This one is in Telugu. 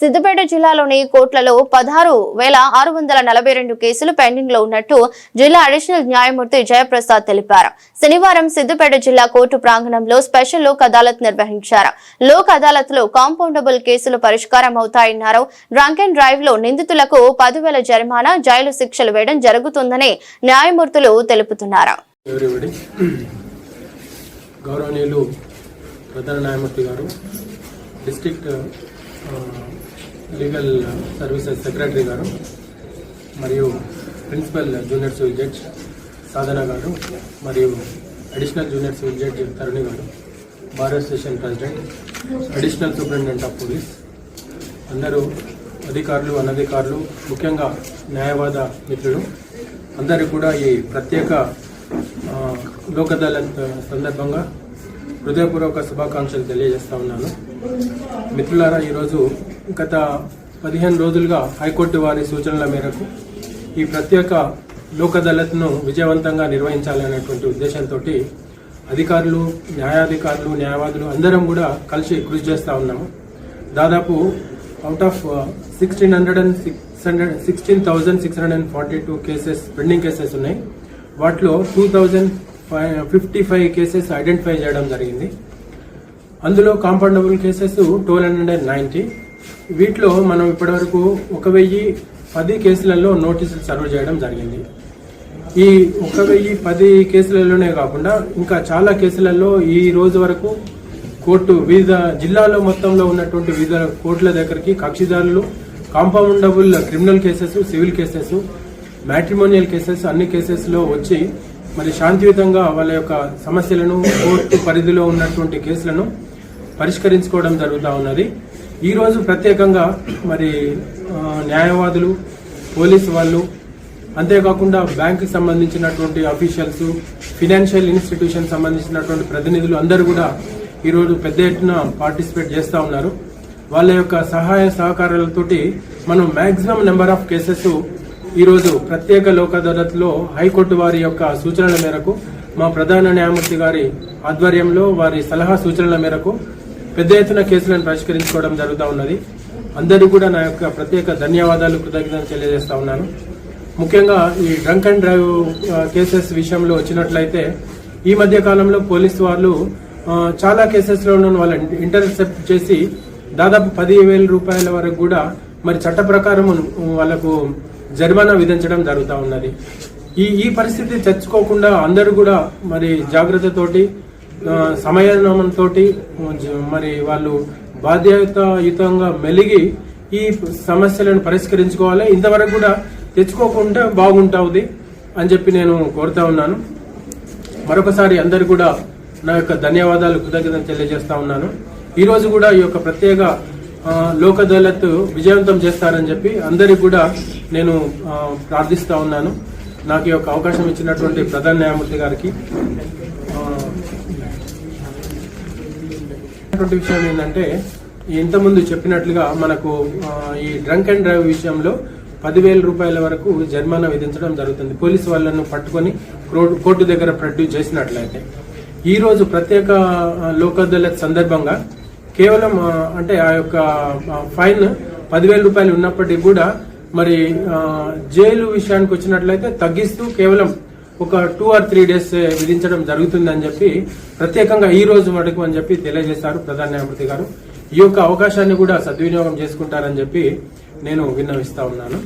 సిద్దిపేట జిల్లాలోని కోట్లలో పదహారు వేల ఆరు వందల నలభై రెండు కేసులు పెండింగ్లో ఉన్నట్టు జిల్లా అడిషనల్ న్యాయమూర్తి జయప్రసాద్ తెలిపారు. శనివారం సిద్దిపేట జిల్లా కోర్టు ప్రాంగణంలో స్పెషల్ లోక్ అదాలత్ నిర్వహించారు. లోక్ అదాలత్లో కాంపౌండబుల్ కేసులు పరిష్కారం అవుతాయన్నారు. డ్రంక్ అండ్ డ్రైవ్లో నిందితులకు పదివేల జరిమానా జైలు శిక్షలు వేయడం జరుగుతుందని న్యాయమూర్తులు తెలుపుతున్నారు. గౌరవనీయులు ప్రధాన న్యాయమూర్తి గారు డిస్ట్రిక్ట్ లీగల్ సర్వీసెస్ సెక్రటరీ గారు మరియు principal junior civil judge Sadhana గారు మరియు additional junior civil judge Taruni గారు Bharat association president additional superintendent of police అందరూ అధికారులు అనధికారులు ముఖ్యంగా న్యాయవాద మిత్రులు అందరూ కూడా ఈ ప్రత్యేక లోకదళ సందర్భంగా హృదయపూర్వక శుభాకాంక్షలు తెలియజేస్తా ఉన్నాను. మిత్రులారా ఈరోజు గత పదిహేను రోజులుగా హైకోర్టు వారి సూచనల మేరకు ఈ ప్రత్యేక లోక్ అదాలత్ను విజయవంతంగా నిర్వహించాలనేటువంటి ఉద్దేశంతో అధికారులు న్యాయాధికారులు న్యాయవాదులు అందరం కూడా కలిసి కృషి చేస్తూ ఉన్నాము. దాదాపు out of sixteen hundred and six hundred sixteen thousand six hundred and forty two cases pending cases ఉన్నాయి. వాటిలో two thousand five fifty five cases identify చేయడం జరిగింది. అందులో compoundable cases twelve hundred and ninety. వీటిలో మనం ఇప్పటివరకు ఒక వెయ్యి పది కేసులలో నోటీసులు సర్వ్ చేయడం జరిగింది. ఈ ఒక వెయ్యి పది కేసులలోనే కాకుండా ఇంకా చాలా కేసులలో ఈ రోజు వరకు కోర్టు వివిధ జిల్లాలో మొత్తంలో ఉన్నటువంటి వివిధ కోర్టుల దగ్గరికి కక్షిదారులు compoundable criminal cases civil cases matrimonial cases అన్ని కేసెస్లో వచ్చి మరి శాంతియుతంగా వాళ్ళ యొక్క సమస్యలను కోర్టు పరిధిలో ఉన్నటువంటి కేసులను పరిష్కరించుకోవడం జరుగుతూ ఉన్నది. ఈరోజు ప్రత్యేకంగా మరి న్యాయవాదులు పోలీసు వాళ్ళు అంతేకాకుండా బ్యాంకుకి సంబంధించినటువంటి అఫీషియల్స్ ఫినాన్షియల్ ఇన్స్టిట్యూషన్ సంబంధించినటువంటి ప్రతినిధులు అందరూ కూడా ఈరోజు పెద్ద ఎత్తున పార్టిసిపేట్ చేస్తూ ఉన్నారు. వాళ్ళ యొక్క సహాయ సహకారాలతోటి మనం మ్యాక్సిమం నెంబర్ ఆఫ్ కేసెస్ ఈరోజు ప్రత్యేక లోక్ అదాలత్లో హైకోర్టు వారి యొక్క సూచనల మేరకు మా ప్రధాన న్యాయమూర్తి గారి ఆధ్వర్యంలో వారి సలహా సూచనల మేరకు పెద్ద ఎత్తున కేసులను పరిష్కరించుకోవడం జరుగుతూ ఉన్నది. అందరూ కూడా నా యొక్క ప్రత్యేక ధన్యవాదాలు కృతజ్ఞతలు తెలియజేస్తా ఉన్నాను. ముఖ్యంగా ఈ డ్రంక్ అండ్ డ్రైవ్ కేసెస్ విషయంలో వచ్చినట్లయితే ఈ మధ్య కాలంలో పోలీసు వాళ్ళు చాలా కేసెస్లో వాళ్ళని ఇంటర్సెప్ట్ చేసి దాదాపు పది వేల రూపాయల వరకు కూడా మరి చట్ట ప్రకారం వాళ్ళకు జరిమానా విధించడం జరుగుతూ ఉన్నది. ఈ ఈ పరిస్థితి తెచ్చుకోకుండా అందరూ కూడా మరి జాగ్రత్తతోటి ఆ, సమయనంతో మరి వాళ్ళు బాధ్యతాయుతంగా మెలిగి ఈ సమస్యలను పరిష్కరించుకోవాలి. ఇంతవరకు కూడా తెచ్చుకోకుండా బాగుంటుంది అని చెప్పి నేను కోరుతా ఉన్నాను. మరొకసారి అందరు కూడా నా యొక్క ధన్యవాదాలు కృతజ్ఞతలు తెలియజేస్తా ఉన్నాను. ఈరోజు కూడా ఈ యొక్క ప్రత్యేక ఆ, విజయవంతం చేస్తారని చెప్పి అందరికి కూడా నేను ప్రార్థిస్తూ ఉన్నాను. నాకు ఈ యొక్క అవకాశం ఇచ్చినటువంటి ప్రధాన న్యాయమూర్తి గారికి. విషయం ఏంటంటే ఇంతకుముందు చెప్పినట్లుగా మనకు ఈ డ్రంక్ అండ్ డ్రైవ్ విషయంలో పదివేల రూపాయల వరకు జరిమానా విధించడం జరుగుతుంది. పోలీసు వాళ్ళను పట్టుకొని కోర్టు దగ్గర ప్రొడ్యూస్ చేసినట్లయితే. ఈ రోజు ప్రత్యేక ఆ, లోక్ అదాలత్ సందర్భంగా కేవలం అంటే ఆ యొక్క ఫైన్ పదివేల రూపాయలు ఉన్నప్పటికీ కూడా మరి జైలు విషయానికి వచ్చినట్లయితే తగ్గిస్తూ కేవలం ఒక టూ ఆర్ త్రీ డేస్ విధించడం జరుగుతుంది అని చెప్పి ప్రత్యేకంగా ఈ రోజు మటుకు అని చెప్పి తెలియజేశారు ప్రధాన న్యాయమూర్తి గారు. ఈ యొక్క అవకాశాన్ని కూడా సద్వినియోగం చేసుకుంటారని చెప్పి నేను విన్నవిస్తా ఉన్నాను.